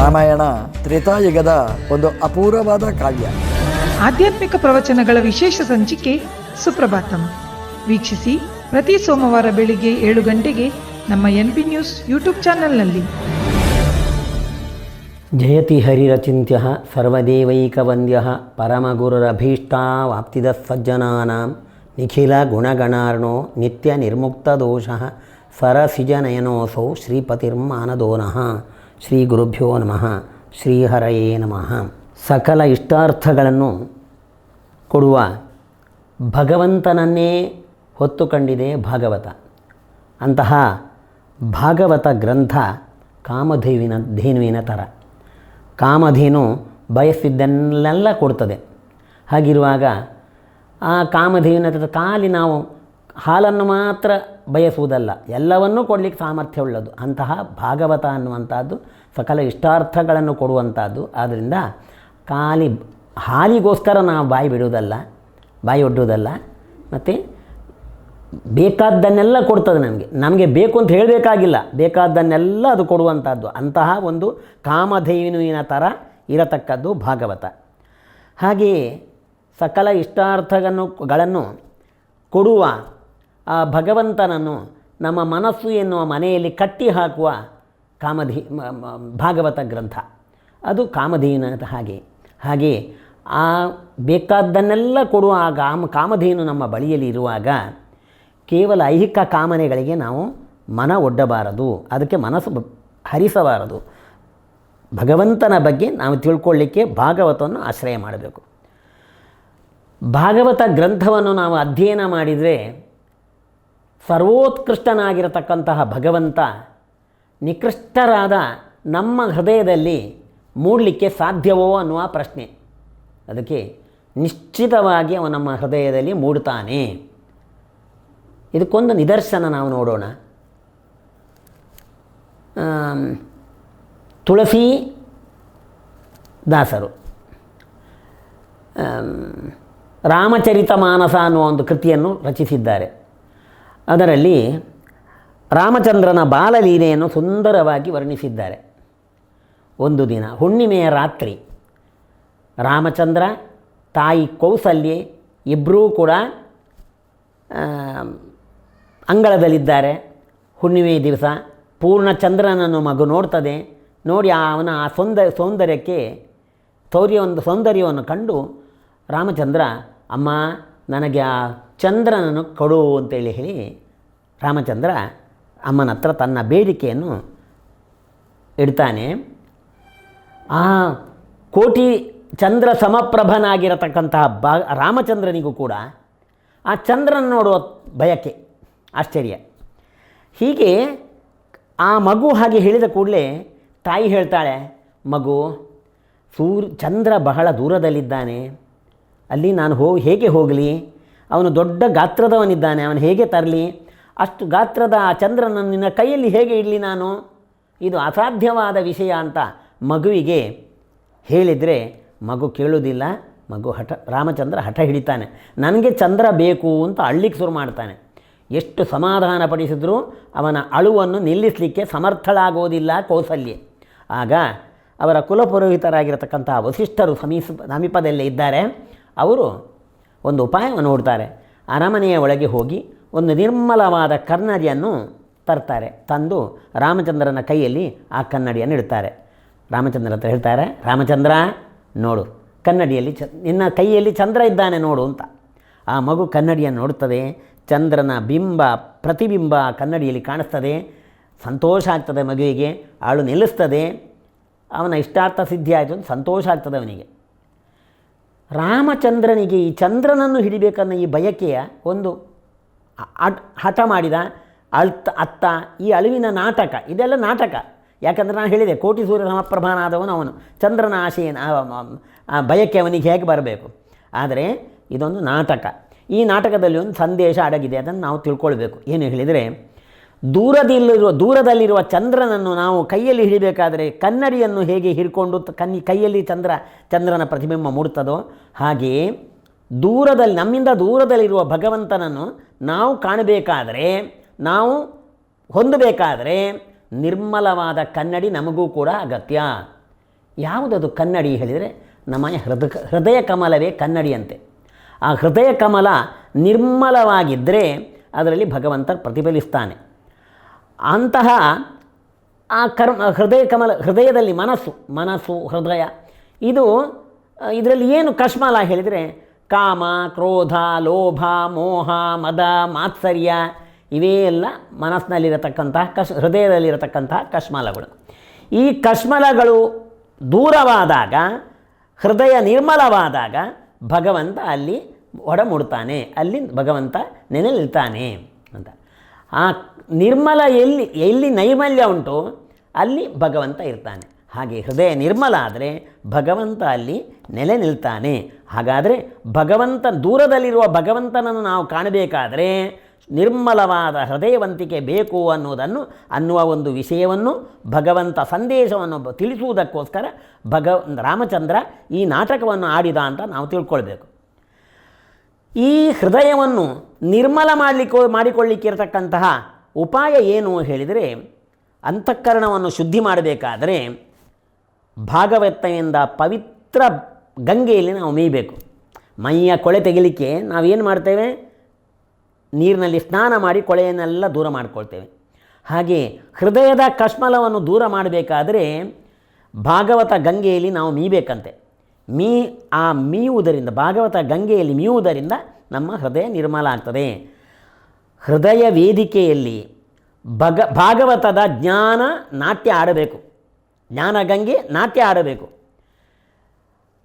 ರಾಮಾಯಣ ತ್ರೇತಾಯುಗದ ಒಂದು ಅಪೂರ್ವವಾದ ಕಾವ್ಯ. ಆಧ್ಯಾತ್ಮಿಕ ಪ್ರವಚನಗಳ ವಿಶೇಷ ಸಂಚಿಕೆ ಸುಪ್ರಭಾತಂ. ವೀಕ್ಷಿಸಿ ಪ್ರತಿ ಸೋಮವಾರ ಬೆಳಿಗ್ಗೆ ಏಳು ಗಂಟೆಗೆ ನಮ್ಮ ಎನ್ ಪಿ ನ್ಯೂಸ್ ಯೂಟ್ಯೂಬ್ ಚಾನೆಲ್ನಲ್ಲಿ. ಜಯತಿ ಹರಿರಚಿತ್ಯ ಸರ್ವದೇವೈಕವಂದ್ಯ ಪರಮಗುರುರಭೀಷ್ಟಾವಾಪ್ತಿದ ಸಜ್ಜನಾನಾಂ ನಿಖಿಲ ಗುಣಗಣಾರ್ಣೋ ನಿತ್ಯ ನಿರ್ಮುಕ್ತದೋಷ ಸರಸಿಜನಯನೋಸೌ ಶ್ರೀಪತಿರ್ಮಾನದೋನಃ ಶ್ರೀ ಗುರುಭ್ಯೋ ನಮಃ, ಶ್ರೀಹರಯೇ ನಮಃ. ಸಕಲ ಇಷ್ಟಾರ್ಥಗಳನ್ನು ಕೊಡುವ ಭಗವಂತನನ್ನೇ ಹೊತ್ತುಕೊಂಡಿದೆ ಭಾಗವತ. ಅಂತಹ ಭಾಗವತ ಗ್ರಂಥ ಕಾಮಧೇವಿನ ಧೇನುವಿನ ಥರ. ಕಾಮಧೇನು ಬಯಸಿದ್ದನ್ನೆಲ್ಲ ಕೊಡ್ತದೆ. ಹಾಗಿರುವಾಗ ಆ ಕಾಮಧೇವಿನ ಕಾಲಿ ನಾವು ಹಾಲನ್ನು ಮಾತ್ರ ಬಯಸುವುದಲ್ಲ, ಎಲ್ಲವನ್ನೂ ಕೊಡಲಿಕ್ಕೆ ಸಾಮರ್ಥ್ಯ ಉಳ್ಳದು ಅಂತಹ ಭಾಗವತ ಅನ್ನುವಂಥದ್ದು ಸಕಲ ಇಷ್ಟಾರ್ಥಗಳನ್ನು ಕೊಡುವಂಥದ್ದು. ಆದ್ದರಿಂದ ಖಾಲಿ ಹಾಲಿಗೋಸ್ಕರ ನಾವು ಬಾಯಿ ಬಿಡುವುದಲ್ಲ, ಬಾಯಿ ಒಡ್ಡುವುದಲ್ಲ, ಮತ್ತು ಬೇಕಾದ್ದನ್ನೆಲ್ಲ ಕೊಡ್ತದೆ ನಮಗೆ. ನಮಗೆ ಬೇಕು ಅಂತ ಹೇಳಬೇಕಾಗಿಲ್ಲ, ಬೇಕಾದ್ದನ್ನೆಲ್ಲ ಅದು ಕೊಡುವಂಥದ್ದು. ಅಂತಹ ಒಂದು ಕಾಮಧೇನುವಿನ ಥರ ಇರತಕ್ಕದ್ದು ಭಾಗವತ. ಹಾಗೆಯೇ ಸಕಲ ಇಷ್ಟಾರ್ಥಗಳನ್ನು ಗಳನ್ನು ಕೊಡುವ ಆ ಭಗವಂತನನ್ನು ನಮ್ಮ ಮನಸ್ಸು ಎನ್ನುವ ಮನೆಯಲ್ಲಿ ಕಟ್ಟಿ ಹಾಕುವ ಕಾಮಧಿ ಭಾಗವತ ಗ್ರಂಥ. ಅದು ಕಾಮಧೇನ ಹಾಗೆ. ಹಾಗೆ ಆ ಬೇಕಾದ್ದನ್ನೆಲ್ಲ ಕೊಡುವ ಆ ಕಾಮ, ಕಾಮಧೇನು ನಮ್ಮ ಬಳಿಯಲ್ಲಿ ಇರುವಾಗ ಕೇವಲ ಐಹಿಕ ಕಾಮನೆಗಳಿಗೆ ನಾವು ಮನ ಒಡ್ಡಬಾರದು. ಅದಕ್ಕೆ ಮನಸ್ಸು ಹರಿಸಬಾರದು. ಭಗವಂತನ ಬಗ್ಗೆ ನಾವು ತಿಳ್ಕೊಳ್ಳಿಕ್ಕೆ ಭಾಗವತವನ್ನು ಆಶ್ರಯ ಮಾಡಬೇಕು. ಭಾಗವತ ಗ್ರಂಥವನ್ನು ನಾವು ಅಧ್ಯಯನ ಮಾಡಿದರೆ ಸರ್ವೋತ್ಕೃಷ್ಟನಾಗಿರತಕ್ಕಂತಹ ಭಗವಂತ ನಿಕೃಷ್ಟರಾದ ನಮ್ಮ ಹೃದಯದಲ್ಲಿ ಮೂಡಲಿಕ್ಕೆ ಸಾಧ್ಯವೋ ಅನ್ನುವ ಪ್ರಶ್ನೆ. ಅದಕ್ಕೆ ನಿಶ್ಚಿತವಾಗಿ ಅವನು ನಮ್ಮ ಹೃದಯದಲ್ಲಿ ಮೂಡ್ತಾನೆ. ಇದಕ್ಕೊಂದು ನಿದರ್ಶನ ನಾವು ನೋಡೋಣ. ತುಳಸಿ ದಾಸರು. ರಾಮಚರಿತ ಮಾನಸ ಅನ್ನುವ ಒಂದು ಕೃತಿಯನ್ನು ರಚಿಸಿದ್ದಾರೆ. ಅದರಲ್ಲಿ ರಾಮಚಂದ್ರನ ಬಾಲಲೀಲೆಯನ್ನು ಸುಂದರವಾಗಿ ವರ್ಣಿಸಿದ್ದಾರೆ. ಒಂದು ದಿನ, ಹುಣ್ಣಿಮೆಯ ರಾತ್ರಿ, ರಾಮಚಂದ್ರ ತಾಯಿ ಕೌಸಲ್ಯೆ ಇಬ್ಬರೂ ಕೂಡ ಅಂಗಳದಲ್ಲಿದ್ದಾರೆ. ಹುಣ್ಣಿಮೆ ದಿವಸ ಪೂರ್ಣ ಚಂದ್ರನನ್ನು ಮಗು ನೋಡ್ತದೆ. ನೋಡಿ ಅವನ ಆ ಸೌಂದ, ಸೌಂದರ್ಯಕ್ಕೆ, ಸೌರ್ಯವನ್ನು, ಸೌಂದರ್ಯವನ್ನು ಕಂಡು ರಾಮಚಂದ್ರ, ಅಮ್ಮ ನನಗೆ ಆ ಚಂದ್ರನನ್ನು ಕೊಡು ಅಂತೇಳಿ ಹೇಳಿ ರಾಮಚಂದ್ರ ಅಮ್ಮನ ಹತ್ರ ತನ್ನ ಬೇಡಿಕೆಯನ್ನು ಇಡ್ತಾನೆ. ಆ ಕೋಟಿ ಚಂದ್ರ ಸಮಪ್ರಭನಾಗಿರತಕ್ಕಂತಹ ಬಾ ರಾಮಚಂದ್ರನಿಗೂ ಕೂಡ ಆ ಚಂದ್ರನ ನೋಡುವ ಬಯಕೆ, ಆಶ್ಚರ್ಯ. ಹೀಗೆ ಆ ಮಗು ಹಾಗೆ ಹೇಳಿದ ಕೂಡಲೇ ತಾಯಿ ಹೇಳ್ತಾಳೆ, ಮಗು, ಸೂರ್, ಚಂದ್ರ ಬಹಳ ದೂರದಲ್ಲಿದ್ದಾನೆ. ಅಲ್ಲಿ ನಾನು ಹೋ, ಹೇಗೆ ಹೋಗಲಿ? ಅವನು ದೊಡ್ಡ ಗಾತ್ರದವನಿದ್ದಾನೆ, ಅವನು ಹೇಗೆ ತರಲಿ? ಅಷ್ಟು ಗಾತ್ರದ ಆ ಚಂದ್ರನನ್ನು ನಿನ್ನ ಕೈಯಲ್ಲಿ ಹೇಗೆ ಇಡಲಿ ನಾನು? ಇದು ಅಸಾಧ್ಯವಾದ ವಿಷಯ ಅಂತ ಮಗುವಿಗೆ ಹೇಳಿದರೆ ಮಗು ಕೇಳುವುದಿಲ್ಲ, ಮಗು ಹಠ, ರಾಮಚಂದ್ರ ಹಠ ಹಿಡಿತಾನೆ. ನನಗೆ ಚಂದ್ರ ಬೇಕು ಅಂತ ಅಳ್ಳಿಗೆ ಶುರು ಮಾಡ್ತಾನೆ. ಎಷ್ಟು ಸಮಾಧಾನ ಪಡಿಸಿದ್ರೂ ಅವನ ಅಳುವನ್ನು ನಿಲ್ಲಿಸಲಿಕ್ಕೆ ಸಮರ್ಥಳಾಗೋದಿಲ್ಲ ಕೌಸಲ್ಯ. ಆಗ ಅವರ ಕುಲಪುರೋಹಿತರಾಗಿರತಕ್ಕಂಥ ವಸಿಷ್ಠರು ಸಮೀಪ, ಸಮೀಪದಲ್ಲೇ ಇದ್ದಾರೆ. ಅವರು ಒಂದು ಉಪಾಯವನ್ನು ನೋಡ್ತಾರೆ. ಅರಮನೆಯ ಒಳಗೆ ಹೋಗಿ ಒಂದು ನಿರ್ಮಲವಾದ ಕನ್ನಡಿಯನ್ನು ತರ್ತಾರೆ. ತಂದು ರಾಮಚಂದ್ರನ ಕೈಯಲ್ಲಿ ಆ ಕನ್ನಡಿಯನ್ನು ಇಡ್ತಾರೆ. ರಾಮಚಂದ್ರ ಹತ್ರ ಹೇಳ್ತಾರೆ, ರಾಮಚಂದ್ರ, ನೋಡು, ಕನ್ನಡಿಯಲ್ಲಿ ಚ, ನಿನ್ನ ಕೈಯಲ್ಲಿ ಚಂದ್ರ ಇದ್ದಾನೆ ನೋಡು ಅಂತ. ಆ ಮಗು ಕನ್ನಡಿಯನ್ನು ನೋಡುತ್ತದೆ. ಚಂದ್ರನ ಬಿಂಬ, ಪ್ರತಿಬಿಂಬ ಕನ್ನಡಿಯಲ್ಲಿ ಕಾಣಿಸ್ತದೆ. ಸಂತೋಷ ಆಗ್ತದೆ ಮಗುವಿಗೆ. ಆಳು ನಿಲ್ಲಿಸ್ತದೆ. ಅವನ ಇಷ್ಟಾರ್ಥ ಸಿದ್ಧಿ ಆಯಿತು ಅಂತ ಸಂತೋಷ ಆಗ್ತದೆ ಅವನಿಗೆ. ರಾಮಚಂದ್ರನಿಗೆ ಈ ಚಂದ್ರನನ್ನು ಹಿಡಿಬೇಕನ್ನೋ ಈ ಬಯಕೆಯ ಒಂದು ಹಠ ಮಾಡಿದ ಅಳ್ತ, ಅತ್ತ, ಈ ಅಳಿವಿನ ನಾಟಕ, ಇದೆಲ್ಲ ನಾಟಕ. ಯಾಕಂದರೆ ನಾನು ಹೇಳಿದೆ, ಕೋಟಿ ಸೂರ್ಯ ಸಮಪ್ರಭಾನಾದವನು ಅವನು. ಚಂದ್ರನ ಆಶೆಯನ್ನು ಬಯಕೆ ಅವನಿಗೆ ಹೇಗೆ ಬರಬೇಕು? ಆದರೆ ಇದೊಂದು ನಾಟಕ. ಈ ನಾಟಕದಲ್ಲಿ ಒಂದು ಸಂದೇಶ ಅಡಗಿದೆ, ಅದನ್ನು ನಾವು ತಿಳ್ಕೊಳ್ಬೇಕು. ಏನು ಹೇಳಿದರೆ ದೂರದಲ್ಲಿರುವ ದೂರದಲ್ಲಿರುವ ಚಂದ್ರನನ್ನು ನಾವು ಕೈಯಲ್ಲಿ ಹಿಡಿಬೇಕಾದರೆ ಕನ್ನಡಿಯನ್ನು ಹೇಗೆ ಹಿಡ್ಕೊಂಡು ಕನ್ನಿ, ಕೈಯಲ್ಲಿ ಚಂದ್ರ, ಚಂದ್ರನ ಪ್ರತಿಬಿಂಬ ಮೂಡುತ್ತದೋ ಹಾಗೆಯೇ ದೂರದಲ್ಲಿ, ನಮ್ಮಿಂದ ದೂರದಲ್ಲಿರುವ ಭಗವಂತನನ್ನು ನಾವು ಕಾಣಬೇಕಾದರೆ, ನಾವು ಹೊಂದಬೇಕಾದರೆ ನಿರ್ಮಲವಾದ ಕನ್ನಡಿ ನಮಗೂ ಕೂಡ ಅಗತ್ಯ. ಯಾವುದದು ಕನ್ನಡಿ ಹೇಳಿದರೆ ನಮ್ಮ ಹೃದಯ ಹೃದಯ ಕಮಲವೇ ಕನ್ನಡಿಯಂತೆ ಆ ಹೃದಯ ಕಮಲ ನಿರ್ಮಲವಾಗಿದ್ದರೆ ಅದರಲ್ಲಿ ಭಗವಂತ ಪ್ರತಿಫಲಿಸ್ತಾನೆ. ಅಂತಹ ಆ ಕರ್ಮ, ಹೃದಯ ಕಮಲ, ಹೃದಯದಲ್ಲಿ ಮನಸ್ಸು ಮನಸ್ಸು, ಹೃದಯ, ಇದು ಇದರಲ್ಲಿ ಏನು ಕಶ್ಮಲ ಹೇಳಿದರೆ, ಕಾಮ, ಕ್ರೋಧ, ಲೋಭ, ಮೋಹ, ಮದ, ಮಾತ್ಸರ್ಯ, ಇವೇ ಎಲ್ಲ ಮನಸ್ಸಿನಲ್ಲಿರತಕ್ಕಂತಹ ಕಶ್ ಹೃದಯದಲ್ಲಿರತಕ್ಕಂತಹ ಕಶ್ಮಲಗಳು ಈ ಕಶ್ಮಲಗಳು ದೂರವಾದಾಗ, ಹೃದಯ ನಿರ್ಮಲವಾದಾಗ ಭಗವಂತ ಅಲ್ಲಿ ಒಡಮೂಡ್ತಾನೆ, ಅಲ್ಲಿ ಭಗವಂತ ನೆನೆಲಿರ್ತಾನೆ ಆ ನಿರ್ಮಲ ಎಲ್ಲಿ ಎಲ್ಲಿ ನೈರ್ಮಲ್ಯ ಉಂಟು ಅಲ್ಲಿ ಭಗವಂತ ಇರ್ತಾನೆ. ಹಾಗೆ ಹೃದಯ ನಿರ್ಮಲ ಆದರೆ ಭಗವಂತ ಅಲ್ಲಿ ನೆಲೆ ನಿಲ್ತಾನೆ. ಹಾಗಾದರೆ ಭಗವಂತ ದೂರದಲ್ಲಿರುವ ಭಗವಂತನನ್ನು ನಾವು ಕಾಣಬೇಕಾದರೆ ನಿರ್ಮಲವಾದ ಹೃದಯವಂತಿಕೆ ಬೇಕು ಅನ್ನುವುದನ್ನು ಅನ್ನುವ ಒಂದು ವಿಷಯವನ್ನು ಭಗವಂತ ಸಂದೇಶವನ್ನು ತಿಳಿಸುವುದಕ್ಕೋಸ್ಕರ ಭಗ ರಾಮಚಂದ್ರ ಈ ನಾಟಕವನ್ನು ಆಡಿದ ಅಂತ ನಾವು ತಿಳ್ಕೊಳ್ಬೇಕು. ಈ ಹೃದಯವನ್ನು ನಿರ್ಮಲ ಮಾಡಲಿಕ್ಕೆ ಮಾಡಿಕೊಳ್ಳಿಕ್ಕೆ ಇರತಕ್ಕಂತಹ ಉಪಾಯ ಏನು ಹೇಳಿದರೆ, ಅಂತಃಕರಣವನ್ನು ಶುದ್ಧಿ ಮಾಡಬೇಕಾದರೆ ಭಾಗವತೆಯಿಂದ ಪವಿತ್ರ ಗಂಗೆಯಲ್ಲಿ ನಾವು ಮೇಯಬೇಕು. ಮೈಯ ಕೊಳೆ ತೆಗಿಲಿಕ್ಕೆ ನಾವೇನು ಮಾಡ್ತೇವೆ? ನೀರಿನಲ್ಲಿ ಸ್ನಾನ ಮಾಡಿ ಕೊಳೆಯನ್ನೆಲ್ಲ ದೂರ ಮಾಡಿಕೊಳ್ತೇವೆ. ಹಾಗೆ ಹೃದಯದ ಕಷ್ಮಲವನ್ನು ದೂರ ಮಾಡಬೇಕಾದರೆ ಭಾಗವತ ಗಂಗೆಯಲ್ಲಿ ನಾವು ಮೀಬೇಕಂತೆ ಮೀ, ಆ ಮೀಯುವುದರಿಂದ, ಭಾಗವತ ಗಂಗೆಯಲ್ಲಿ ಮೀಯುವುದರಿಂದ ನಮ್ಮ ಹೃದಯ ನಿರ್ಮಲ ಆಗ್ತದೆ. ಹೃದಯ ವೇದಿಕೆಯಲ್ಲಿ ಭಗ, ಭಾಗವತದ ಜ್ಞಾನ ನಾಟ್ಯ ಆಡಬೇಕು ಜ್ಞಾನ ಗಂಗೆ ನಾಟ್ಯ ಆಡಬೇಕು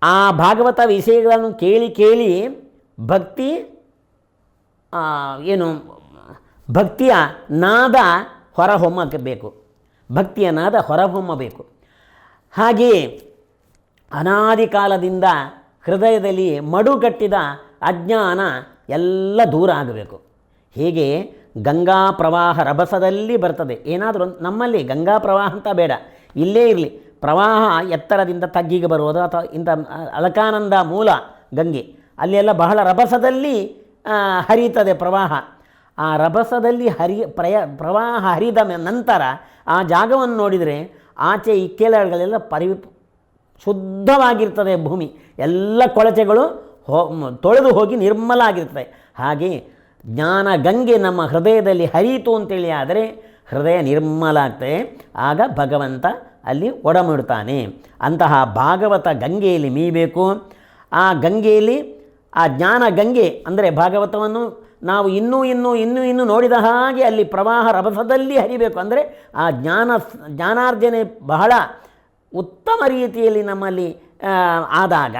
ಆ ಭಾಗವತ ವಿಷಯಗಳನ್ನು ಕೇಳಿ ಕೇಳಿ ಭಕ್ತಿ ಏನು, ಭಕ್ತಿಯ ನಾದ ಹೊರಹೊಮ್ಮಬೇಕು. ಭಕ್ತಿಯ ನಾದ ಹೊರಹೊಮ್ಮಬೇಕು. ಹಾಗೆಯೇ ಅನಾದಿ ಕಾಲದಿಂದ ಹೃದಯದಲ್ಲಿ ಮಡುಗಟ್ಟಿದ ಅಜ್ಞಾನ ಎಲ್ಲ ದೂರ ಆಗಬೇಕು. ಹೀಗೆ? ಗಂಗಾ ಪ್ರವಾಹ ರಭಸದಲ್ಲಿ ಬರ್ತದೆ. ಏನಾದರೂ ನಮ್ಮಲ್ಲಿ ಗಂಗಾ ಪ್ರವಾಹ ಅಂತ ಬೇಡ. ಇಲ್ಲೇ ಇರಲಿ. ಪ್ರವಾಹ ಎತ್ತರದಿಂದ ತಗ್ಗಿಗೆ ಬರುವುದು ಅಥವಾ ಇಂಥ ಅಲಕಾನಂದ ಮೂಲ ಗಂಗೆ. ಅಲ್ಲೆಲ್ಲ ಬಹಳ ರಭಸದಲ್ಲಿ ಹರಿಯುತ್ತದೆ ಪ್ರವಾಹ. ಆ ರಭಸದಲ್ಲಿ ಹರಿ, ಪ್ರಯ, ಪ್ರವಾಹ ಹರಿದ ನಂತರ ಆ ಜಾಗವನ್ನು ನೋಡಿದರೆ ಆಚೆ ಇಕ್ಕೆಲಗಳೆಲ್ಲ ಪರಿ ಶುದ್ಧವಾಗಿರ್ತದೆ ಭೂಮಿ. ಎಲ್ಲ ಕೊಳಚೆಗಳು ಹೋ, ತೊಳೆದು ಹೋಗಿ ನಿರ್ಮಲ ಆಗಿರ್ತದೆ. ಹಾಗೆ ಜ್ಞಾನ ಗಂಗೆ ನಮ್ಮ ಹೃದಯದಲ್ಲಿ ಹರಿಯಿತು ಅಂತೇಳಿ ಆದರೆ ಹೃದಯ ನಿರ್ಮಲ ಆಗ್ತದೆ. ಆಗ ಭಗವಂತ ಅಲ್ಲಿ ಒಡಮಿಡ್ತಾನೆ. ಅಂತಹ ಭಾಗವತ ಗಂಗೆಯಲ್ಲಿ ಮೀಬೇಕು. ಆ ಗಂಗೆಯಲ್ಲಿ, ಆ ಜ್ಞಾನ ಗಂಗೆ ಅಂದರೆ ಭಾಗವತವನ್ನು ನಾವು ಇನ್ನೂ ಇನ್ನೂ ಇನ್ನೂ ಇನ್ನೂ ನೋಡಿದ ಹಾಗೆ ಅಲ್ಲಿ ಪ್ರವಾಹ ರಭಸದಲ್ಲಿ ಹರಿಬೇಕು. ಅಂದರೆ ಆ ಜ್ಞಾನ, ಜ್ಞಾನಾರ್ಜನೆ ಬಹಳ ಉತ್ತಮ ರೀತಿಯಲ್ಲಿ ನಮ್ಮಲ್ಲಿ ಆದಾಗ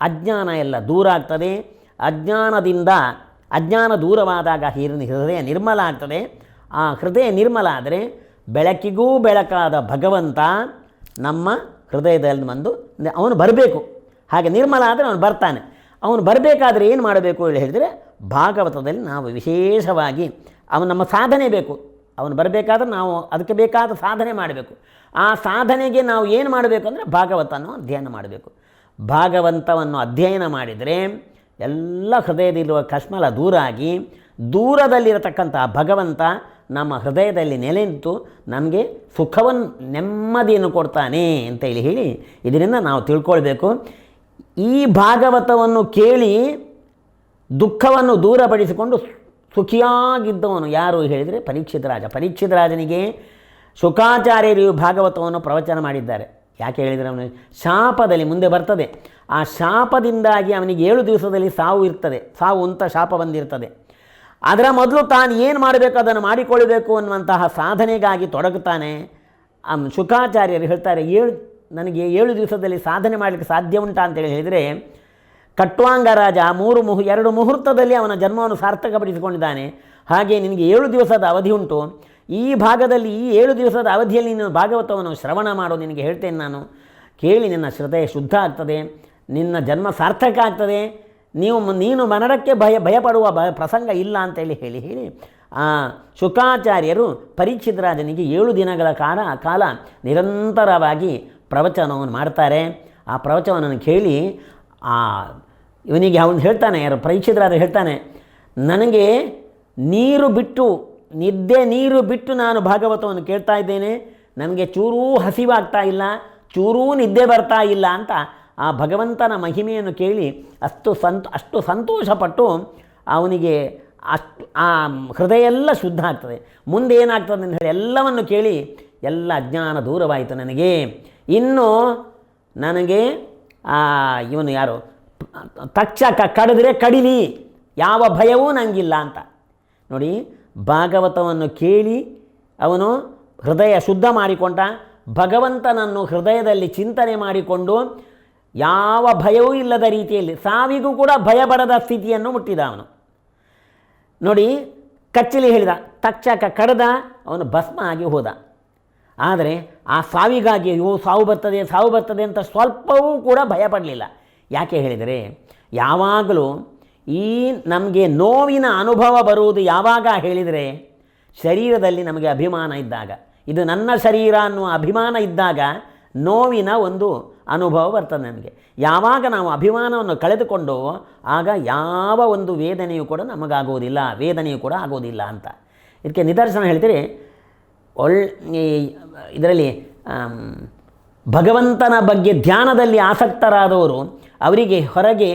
ಅಜ್ಞಾನ ಎಲ್ಲ ದೂರ ಆಗ್ತದೆ. ಅಜ್ಞಾನದಿಂದ, ಅಜ್ಞಾನ ದೂರವಾದಾಗ ಹಿರ್ ಹೃದಯ ನಿರ್ಮಲ ಆಗ್ತದೆ. ಆ ಹೃದಯ ನಿರ್ಮಲ ಆದರೆ ಬೆಳಕಿಗೂ ಬೆಳಕಾದ ಭಗವಂತ ನಮ್ಮ ಹೃದಯದಲ್ಲಿ ಬಂದು ಅವನು ಬರಬೇಕು. ಹಾಗೆ ನಿರ್ಮಲ ಆದರೆ ಅವನು ಬರ್ತಾನೆ. ಅವನು ಬರಬೇಕಾದ್ರೆ ಏನು ಮಾಡಬೇಕು ಹೇಳಿ ಹೇಳಿದರೆ ಭಾಗವತದಲ್ಲಿ ನಾವು ವಿಶೇಷವಾಗಿ ಅವನು ನಮ್ಮ ಸಾಧನೆ ಬೇಕು. ಅವನು ಬರಬೇಕಾದ್ರೆ ನಾವು ಅದಕ್ಕೆ ಬೇಕಾದ ಸಾಧನೆ ಮಾಡಬೇಕು. ಆ ಸಾಧನೆಗೆ ನಾವು ಏನು ಮಾಡಬೇಕು ಅಂದರೆ ಭಾಗವತವನ್ನು ಅಧ್ಯಯನ ಮಾಡಬೇಕು. ಭಾಗವಂತವನ್ನು ಅಧ್ಯಯನ ಮಾಡಿದರೆ ಎಲ್ಲ ಹೃದಯದಲ್ಲಿರುವ ಕಶ್ಮಲ ದೂರ ಆಗಿ ದೂರದಲ್ಲಿರತಕ್ಕಂಥ ಭಗವಂತ ನಮ್ಮ ಹೃದಯದಲ್ಲಿ ನೆಲೆ ನಿಂತು ನಮಗೆ ಸುಖವನ್ನು ನೆಮ್ಮದಿಯನ್ನು ಕೊಡ್ತಾನೆ ಅಂತೇಳಿ ಹೇಳಿ ಇದರಿಂದ ನಾವು ತಿಳ್ಕೊಳ್ಬೇಕು. ಈ ಭಾಗವತವನ್ನು ಕೇಳಿ ದುಃಖವನ್ನು ದೂರಪಡಿಸಿಕೊಂಡು ಸುಖಿಯಾಗಿದ್ದವನು ಯಾರು ಹೇಳಿದರೆ ಪರೀಕ್ಷಿತ ರಾಜ. ಪರೀಕ್ಷಿತ ರಾಜನಿಗೆ ಶುಕಾಚಾರ್ಯರು ಭಾಗವತವನ್ನು ಪ್ರವಚನ ಮಾಡಿದ್ದಾರೆ. ಯಾಕೆ ಹೇಳಿದರೆ ಅವನು ಶಾಪದಲ್ಲಿ ಮುಂದೆ ಬರ್ತದೆ. ಆ ಶಾಪದಿಂದಾಗಿ ಅವನಿಗೆ ಏಳು ದಿವಸದಲ್ಲಿ ಸಾವು ಇರ್ತದೆ. ಸಾವು ಅಂತ ಶಾಪ ಬಂದಿರ್ತದೆ. ಅದರ ಮೊದಲು ತಾನು ಏನು ಮಾಡಬೇಕು, ಅದನ್ನು ಮಾಡಿಕೊಳ್ಳಬೇಕು ಅನ್ನುವಂತಹ ಸಾಧನೆಗಾಗಿ ತೊಡಗುತ್ತಾನೆ. ಶುಕಾಚಾರ್ಯರು ಹೇಳ್ತಾರೆ, ಏಳು, ನನಗೆ ಏಳು ದಿವಸದಲ್ಲಿ ಸಾಧನೆ ಮಾಡಲಿಕ್ಕೆ ಸಾಧ್ಯ ಉಂಟಾ ಅಂತೇಳಿ ಹೇಳಿದರೆ ಕಟ್ವಾಂಗ ರಾಜ, ಮೂರು ಮುಹು, ಎರಡು ಮುಹೂರ್ತದಲ್ಲಿ ಅವನ ಜನ್ಮವನ್ನು ಸಾರ್ಥಕಪಡಿಸಿಕೊಂಡಿದ್ದಾನೆ. ಹಾಗೆ ನಿನಗೆ ಏಳು ದಿವಸದ ಅವಧಿ ಉಂಟು. ಈ ಭಾಗದಲ್ಲಿ, ಈ ಏಳು ದಿವಸದ ಅವಧಿಯಲ್ಲಿ ನೀನು ಭಾಗವತವನ್ನು ಶ್ರವಣ ಮಾಡು, ನಿನಗೆ ಹೇಳ್ತೇನೆ ನಾನು. ಕೇಳಿ ನಿನ್ನ ಶ್ರದ್ಧೆ ಶುದ್ಧ ಆಗ್ತದೆ, ನಿನ್ನ ಜನ್ಮ ಸಾರ್ಥಕ ಆಗ್ತದೆ, ನೀವು ನೀನು ಮರಣಕ್ಕೆ ಭಯ, ಭಯಪಡುವ ಭಯ ಪ್ರಸಂಗ ಇಲ್ಲ ಅಂತೇಳಿ ಹೇಳಿ ಹೇಳಿ. ಆ ಶುಕಾಚಾರ್ಯರು ಪರೀಕ್ಷಿತ ರಾಜನಿಗೆ ಏಳು ದಿನಗಳ ಕಾಲ ಕಾಲ ನಿರಂತರವಾಗಿ ಪ್ರವಚನವನ್ನು ಮಾಡ್ತಾರೆ. ಆ ಪ್ರವಚನವನ್ನು ಕೇಳಿ ಆ, ಇವನಿಗೆ ಅವನು ಹೇಳ್ತಾನೆ, ಯಾರು ಪರೀಕ್ಷಿತರಾದ ಹೇಳ್ತಾನೆ, ನನಗೆ ನೀರು ಬಿಟ್ಟು, ನಿದ್ದೆ ನೀರು ಬಿಟ್ಟು ನಾನು ಭಾಗವತವನ್ನು ಕೇಳ್ತಾ ಇದ್ದೇನೆ, ನನಗೆ ಚೂರೂ ಹಸಿವಾಗ್ತಾ ಇಲ್ಲ, ಚೂರೂ ನಿದ್ದೆ ಬರ್ತಾ ಇಲ್ಲ ಅಂತ ಆ ಭಗವಂತನ ಮಹಿಮೆಯನ್ನು ಕೇಳಿ ಅಷ್ಟು ಸಂತ, ಅಷ್ಟು ಸಂತೋಷಪಟ್ಟು ಅವನಿಗೆ ಅಷ್ಟು, ಆ ಹೃದಯ ಎಲ್ಲ ಶುದ್ಧ ಆಗ್ತದೆ. ಮುಂದೆ ಏನಾಗ್ತದೆ ಅಂತ ಹೇಳಿ ಎಲ್ಲವನ್ನು ಕೇಳಿ ಎಲ್ಲ ಅಜ್ಞಾನ ದೂರವಾಯಿತು ನನಗೆ. ಇನ್ನು ನನಗೆ ಇವನು ಯಾರು? ತಕ್ಷಕ ಕಡಿದ್ರೆ ಕಡಿಲಿ, ಯಾವ ಭಯವೂ ನನಗಿಲ್ಲ ಅಂತ. ನೋಡಿ, ಭಾಗವತವನ್ನು ಕೇಳಿ ಅವನು ಹೃದಯ ಶುದ್ಧ ಮಾಡಿಕೊಂಡ, ಭಗವಂತನನ್ನು ಹೃದಯದಲ್ಲಿ ಚಿಂತನೆ ಮಾಡಿಕೊಂಡು ಯಾವ ಭಯವೂ ಇಲ್ಲದ ರೀತಿಯಲ್ಲಿ, ಸಾವಿಗೂ ಕೂಡ ಭಯಪಡದ ಸ್ಥಿತಿಯನ್ನು ಮುಟ್ಟಿದ ಅವನು. ನೋಡಿ, ಕಚ್ಚಲಿ ಹೇಳಿದ, ತಕ್ಷಕ ಕಡದ, ಅವನು ಭಸ್ಮ ಆಗಿ ಹೋದ. ಆದರೆ ಆ ಸಾವಿಗಾಗಿ ಅಯ್ಯೋ, ಸಾವು ಬರ್ತದೆ ಸಾವು ಬರ್ತದೆ ಅಂತ ಸ್ವಲ್ಪವೂ ಕೂಡ ಭಯಪಡಲಿಲ್ಲ ಯಾಕೆ ಹೇಳಿದರೆ, ಯಾವಾಗಲೂ ಈ ನಮಗೆ ನೋವಿನ ಅನುಭವ ಬರುವುದು ಯಾವಾಗ ಹೇಳಿದರೆ, ಶರೀರದಲ್ಲಿ ನಮಗೆ ಅಭಿಮಾನ ಇದ್ದಾಗ, ಇದು ನನ್ನ ಶರೀರ ಅನ್ನುವ ಅಭಿಮಾನ ಇದ್ದಾಗ ನೋವಿನ ಒಂದು ಅನುಭವ ಬರ್ತದೆ ನಮಗೆ. ಯಾವಾಗ ನಾವು ಅಭಿಮಾನವನ್ನು ಕಳೆದುಕೊಂಡು, ಆಗ ಯಾವ ಒಂದು ವೇದನೆಯೂ ಕೂಡ ನಮಗಾಗೋದಿಲ್ಲ ವೇದನೆಯೂ ಕೂಡ ಆಗೋದಿಲ್ಲ ಅಂತ. ಇದಕ್ಕೆ ನಿದರ್ಶನ ಹೇಳ್ತೀರಿ ಒಳ್ ಇದರಲ್ಲಿ ಭಗವಂತನ ಬಗ್ಗೆ ಧ್ಯಾನದಲ್ಲಿ ಆಸಕ್ತರಾದವರು, ಅವರಿಗೆ ಹೊರಗೆ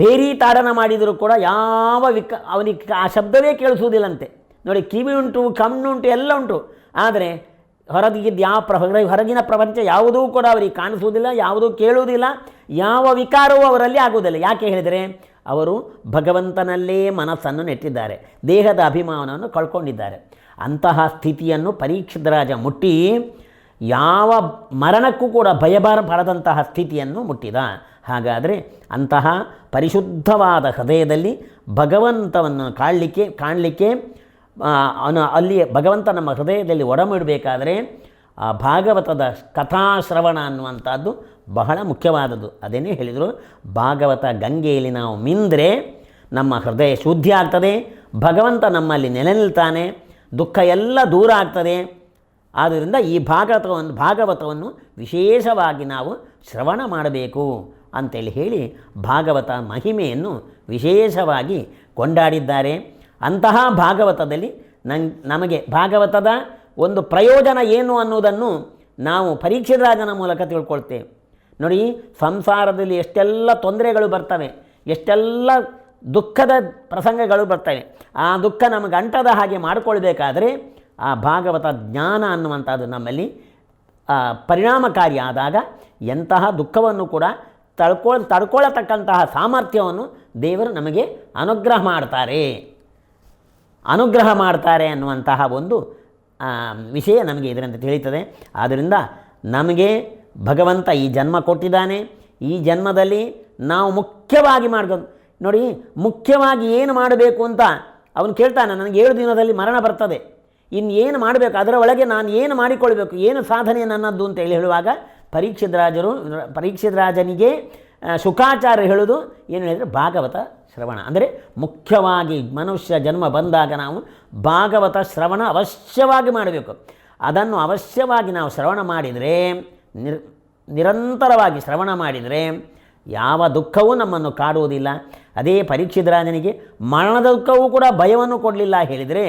ಬೇರಿ ತಾಡನ ಮಾಡಿದರೂ ಕೂಡ ಯಾವ ವಿಕ, ಅವನಿಗೆ ಆ ಶಬ್ದವೇ ಕೇಳಿಸುವುದಿಲ್ಲಂತೆ. ನೋಡಿ ಕಿವಿ ಉಂಟು ಕಣ್ಣುಂಟು ಎಲ್ಲ ಉಂಟು. ಆದರೆ ಹೊರಗಿದ್ದ ಯಾವ ಪ್ರ ಹೊರಗಿನ ಪ್ರಪಂಚ ಯಾವುದೂ ಕೂಡ ಅವರಿಗೆ ಕಾಣಿಸುವುದಿಲ್ಲ, ಯಾವುದೂ ಕೇಳುವುದಿಲ್ಲ, ಯಾವ ವಿಕಾರವೂ ಅವರಲ್ಲಿ ಆಗುವುದಿಲ್ಲ. ಯಾಕೆ ಹೇಳಿದರೆ ಅವರು ಭಗವಂತನಲ್ಲೇ ಮನಸ್ಸನ್ನು ನೆಟ್ಟಿದ್ದಾರೆ, ದೇಹದ ಅಭಿಮಾನವನ್ನು ಕಳ್ಕೊಂಡಿದ್ದಾರೆ. ಅಂತಹ ಸ್ಥಿತಿಯನ್ನು ಪರೀಕ್ಷಿತರಾಜ ಮುಟ್ಟಿ, ಯಾವ ಮರಣಕ್ಕೂ ಕೂಡ ಭಯಬಾರ ಪಡದಂತಹ ಸ್ಥಿತಿಯನ್ನು ಮುಟ್ಟಿದ. ಹಾಗಾದರೆ ಅಂತಹ ಪರಿಶುದ್ಧವಾದ ಹೃದಯದಲ್ಲಿ ಭಗವಂತವನ್ನು ಕಾಣಲಿಕ್ಕೆ ಕಾಣಲಿಕ್ಕೆ ಅಲ್ಲಿ ಭಗವಂತ ನಮ್ಮ ಹೃದಯದಲ್ಲಿ ಒಡಮಿಡಬೇಕಾದರೆ ಆ ಭಾಗವತದ ಕಥಾಶ್ರವಣ ಅನ್ನುವಂಥದ್ದು ಬಹಳ ಮುಖ್ಯವಾದದ್ದು. ಅದೇನೇ ಹೇಳಿದರು, ಭಾಗವತ ಗಂಗೆಯಲ್ಲಿ ನಾವು ಮಿಂದ್ರೆ ನಮ್ಮ ಹೃದಯ ಶುದ್ಧಿ ಆಗ್ತದೆ, ಭಗವಂತ ನಮ್ಮಲ್ಲಿ ನೆಲೆ ನಿಲ್ತಾನೆ, ದುಃಖ ಎಲ್ಲ ದೂರ ಆಗ್ತದೆ. ಆದ್ದರಿಂದ ಈ ಭಾಗವತವನ್ನು ಭಾಗವತವನ್ನು ವಿಶೇಷವಾಗಿ ನಾವು ಶ್ರವಣ ಮಾಡಬೇಕು ಅಂತೇಳಿ ಹೇಳಿ ಭಾಗವತ ಮಹಿಮೆಯನ್ನು ವಿಶೇಷವಾಗಿ ಕೊಂಡಾಡಿದ್ದಾರೆ. ಅಂತಹ ಭಾಗವತದಲ್ಲಿ ನಂಗೆ ನಮಗೆ ಭಾಗವತದ ಒಂದು ಪ್ರಯೋಜನ ಏನು ಅನ್ನುವುದನ್ನು ನಾವು ಪರೀಕ್ಷೆರಾಜನ ಮೂಲಕ ತಿಳ್ಕೊಳ್ತೇವೆ. ನೋಡಿ, ಸಂಸಾರದಲ್ಲಿ ಎಷ್ಟೆಲ್ಲ ತೊಂದರೆಗಳು ಬರ್ತವೆ, ಎಷ್ಟೆಲ್ಲ ದುಃಖದ ಪ್ರಸಂಗಗಳು ಬರ್ತವೆ, ಆ ದುಃಖ ನಮಗೆ ಅಂಟದ ಹಾಗೆ ಮಾಡಿಕೊಳ್ಬೇಕಾದ್ರೆ ಆ ಭಾಗವತ ಜ್ಞಾನ ಅನ್ನುವಂಥದ್ದು ನಮ್ಮಲ್ಲಿ ಪರಿಣಾಮಕಾರಿ ಆದಾಗ ಎಂತಹ ದುಃಖವನ್ನು ಕೂಡ ತಡ್ಕೊಳ್ ತಡ್ಕೊಳ್ಳತಕ್ಕಂತಹ ಸಾಮರ್ಥ್ಯವನ್ನು ದೇವರು ನಮಗೆ ಅನುಗ್ರಹ ಮಾಡ್ತಾರೆ. ಅನುಗ್ರಹ ಮಾಡ್ತಾರೆ ಅನ್ನುವಂತಹ ಒಂದು ವಿಷಯ ನಮಗೆ ಇದರಿಂದ ತಿಳಿಯುತ್ತದೆ. ಆದ್ದರಿಂದ ನಮಗೆ ಭಗವಂತ ಈ ಜನ್ಮ ಕೊಟ್ಟಿದ್ದಾನೆ. ಈ ಜನ್ಮದಲ್ಲಿ ನಾವು ಮುಖ್ಯವಾಗಿ ಮಾಡ್ಕೊಂಡು ನೋಡಿ ಮುಖ್ಯವಾಗಿ ಏನು ಮಾಡಬೇಕು ಅಂತ ಅವನು ಕೇಳ್ತಾನೆ. ನನಗೆ ಏಳು ದಿನದಲ್ಲಿ ಮರಣ ಬರ್ತದೆ. ಇನ್ನು ಏನು ಮಾಡಬೇಕು? ಅದರ ಒಳಗೆ ನಾನು ಏನು ಮಾಡಿಕೊಳ್ಬೇಕು ಏನು ಸಾಧನೆ ನನ್ನದ್ದು ಅಂತ ಹೇಳಿ ಹೇಳುವಾಗ ಪರೀಕ್ಷಿತ ರಾಜರು ಪರೀಕ್ಷಿತ ರಾಜನಿಗೆ ಆ, ಶುಕಾಚಾರ್ಯ ಹೇಳೋದು ಏನು ಹೇಳಿದರೆ ಭಾಗವತ ಶ್ರವಣ. ಅಂದರೆ ಮುಖ್ಯವಾಗಿ ಮನುಷ್ಯ ಜನ್ಮ ಬಂದಾಗ ನಾವು ಭಾಗವತ ಶ್ರವಣ ಅವಶ್ಯವಾಗಿ ಮಾಡಬೇಕು. ಅದನ್ನು ಅವಶ್ಯವಾಗಿ ನಾವು ಶ್ರವಣ ಮಾಡಿದರೆ ನಿರ್, ನಿರಂತರವಾಗಿ ಶ್ರವಣ ಮಾಡಿದರೆ ಯಾವ ದುಃಖವೂ ನಮ್ಮನ್ನು ಕಾಡುವುದಿಲ್ಲ. ಅದೇ ಪರೀಕ್ಷಿತ ರಾಜನಿಗೆ ಮರಣದ ದುಃಖವೂ ಕೂಡ ಭಯವನ್ನು ಕೊಡಲಿಲ್ಲ ಹೇಳಿದರೆ,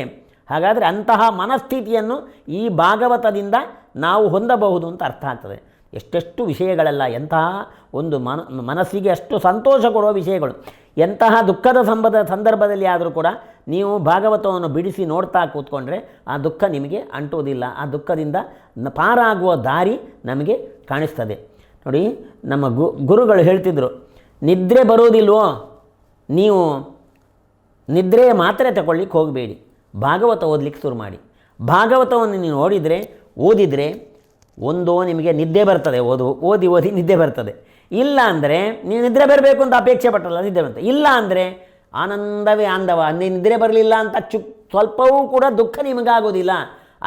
ಹಾಗಾದರೆ ಅಂತಹ ಮನಸ್ಥಿತಿಯನ್ನು ಈ ಭಾಗವತದಿಂದ ನಾವು ಹೊಂದಬಹುದು ಅಂತ ಅರ್ಥ ಆಗ್ತದೆ. ಎಷ್ಟೆಷ್ಟು ವಿಷಯಗಳೆಲ್ಲ ಎಂತಹ ಒಂದು ಮನ, ಮನಸ್ಸಿಗೆ ಅಷ್ಟು ಸಂತೋಷ ಕೊಡುವ ವಿಷಯಗಳು. ಎಂತಹ ದುಃಖದ ಸಂಬದ ಸಂದರ್ಭದಲ್ಲಿ ಆದರೂ ಕೂಡ ನೀವು ಭಾಗವತವನ್ನು ಬಿಡಿಸಿ ನೋಡ್ತಾ ಕೂತ್ಕೊಂಡ್ರೆ ಆ ದುಃಖ ನಿಮಗೆ ಅಂಟುವುದಿಲ್ಲ. ಆ ದುಃಖದಿಂದ ಪಾರಾಗುವ ದಾರಿ ನಮಗೆ ಕಾಣಿಸ್ತದೆ. ನೋಡಿ, ನಮ್ಮ ಗುರುಗಳು ಹೇಳ್ತಿದ್ರು, ನಿದ್ರೆ ಬರೋದಿಲ್ವೋ ನೀವು ನಿದ್ರೆಯ ಮಾತ್ರೆ ತಗೊಳ್ಳಿಕ್ಕೆ ಹೋಗಬೇಡಿ. ಭಾಗವತ ಓದಲಿಕ್ಕೆ ಶುರು ಮಾಡಿ. ಭಾಗವತವನ್ನು ನೀವು ನೋಡಿದರೆ, ಓದಿದರೆ ಒಂದು ನಿಮಗೆ ನಿದ್ದೆ ಬರ್ತದೆ. ಓದು, ಓದಿ ಓದಿ ನಿದ್ದೆ ಬರ್ತದೆ. ಇಲ್ಲ ಅಂದರೆ ನೀವು ನಿದ್ರೆ ಬರಬೇಕು ಅಂತ ಅಪೇಕ್ಷೆ ಪಟ್ಟಲ್ಲ ನಿದ್ದೆ ಬಂತ. ಇಲ್ಲ ಅಂದರೆ ಆನಂದವೇ ಆಂದವ ನೀನು ನಿದ್ರೆ ಬರಲಿಲ್ಲ ಅಂತ ಚು ಸ್ವಲ್ಪವೂ ಕೂಡ ದುಃಖ ನಿಮಗಾಗೋದಿಲ್ಲ.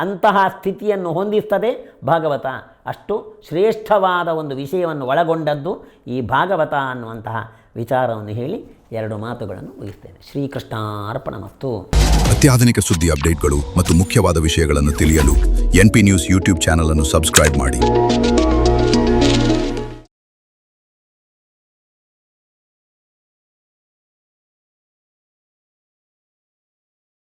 ಅಂತಹ ಸ್ಥಿತಿಯನ್ನು ಹೊಂದಿಸ್ತದೆ ಭಾಗವತ. ಅಷ್ಟು ಶ್ರೇಷ್ಠವಾದ ಒಂದು ವಿಷಯವನ್ನು ಒಳಗೊಂಡದ್ದು ಈ ಭಾಗವತ ಅನ್ನುವಂತಹ ವಿಚಾರವನ್ನು ಹೇಳಿ ಎರಡು ಮಾತುಗಳನ್ನು ಮುಗಿಸ್ತೇನೆ. ಶ್ರೀಕೃಷ್ಣಾರ್ಪಣಮಸ್ತು. ಅತ್ಯಾಧುನಿಕ ಸುದ್ದಿ ಅಪ್ಡೇಟ್ಗಳು ಮತ್ತು ಮುಖ್ಯವಾದ ವಿಷಯಗಳನ್ನು ತಿಳಿಯಲು N P news YouTube channel ಅನ್ನು ಸಬ್ಸ್ಕ್ರೈಬ್ ಮಾಡಿ.